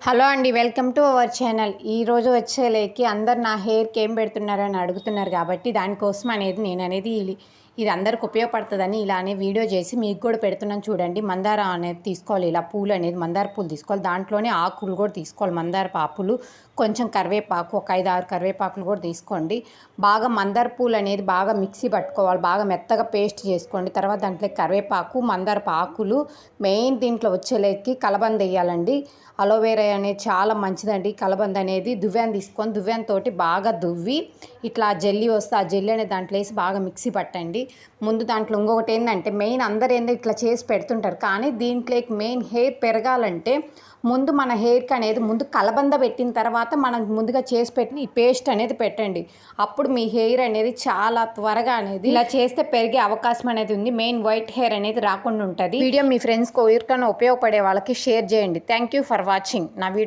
Hello అండి welcome to our channel. ఈరోజు వచ్చేలేకి అందరు నా హెయిర్కి ఏం పెడుతున్నారని అడుగుతున్నారు కాబట్టి దానికోసం అనేది నేను అనేది ఇది- అందరికి ఉపయోగపడుతుందని ఇలానే వీడియో చేసి మీకు కూడా పెడుతున్నాను చూడండి. మందార అనేది తీసుకోవాలి ఇలా పూలు అనేది మందార పూలు తీసుకోవాలి. దాంట్లోనే ఆకులు కూడా తీసుకోవాలి మందార పాపులు. కొంచెం కరివేపాకు ఒక ఐదు ఆరు కరివేపాకులు కూడా తీసుకోండి. బాగా మందార పూలు అనేది బాగా మిక్సీ పట్టుకోవాలి బాగా మెత్తగా పేస్ట్ చేసుకోండి. తర్వాత దాంట్లో కరివేపాకు మందార ఆకులు మెయిన్ దీంట్లో వచ్చేలేకి కలబంద వేయాలండి. అలోవేరా అనేది చాలా మంచిదండి. కలబంద అనేది దువ్వాన్ తీసుకొని దువ్వాన్ తోటి బాగా దువ్వి ఇట్లా జెల్లీ వస్తే ఆ జెల్లీ అనేది దాంట్లో వేసి బాగా మిక్సీ పట్టండి. ముందు దాంట్లో ఇంకొకటి ఏంటంటే మెయిన్ అందరు ఏందో ఇట్లా చేసి పెడుతుంటారు. కానీ దీంట్లోకి మెయిన్ హెయిర్ పెరగాలంటే ముందు మన హెయిర్కి అనేది ముందు కలబంద పెట్టిన తర్వాత మనం ముందుగా చేసి పెట్టిన ఈ పేస్ట్ అనేది పెట్టండి. అప్పుడు మీ హెయిర్ అనేది చాలా త్వరగా అనేది ఇలా చేస్తే పెరిగే అవకాశం అనేది ఉంది. మెయిన్ వైట్ హెయిర్ అనేది రాకుండా ఉంటుంది. వీడియో మీ ఫ్రెండ్స్కి ఎవరికైనా ఉపయోగపడే వాళ్ళకి షేర్ చేయండి. Thank you for watching. నా వీడియో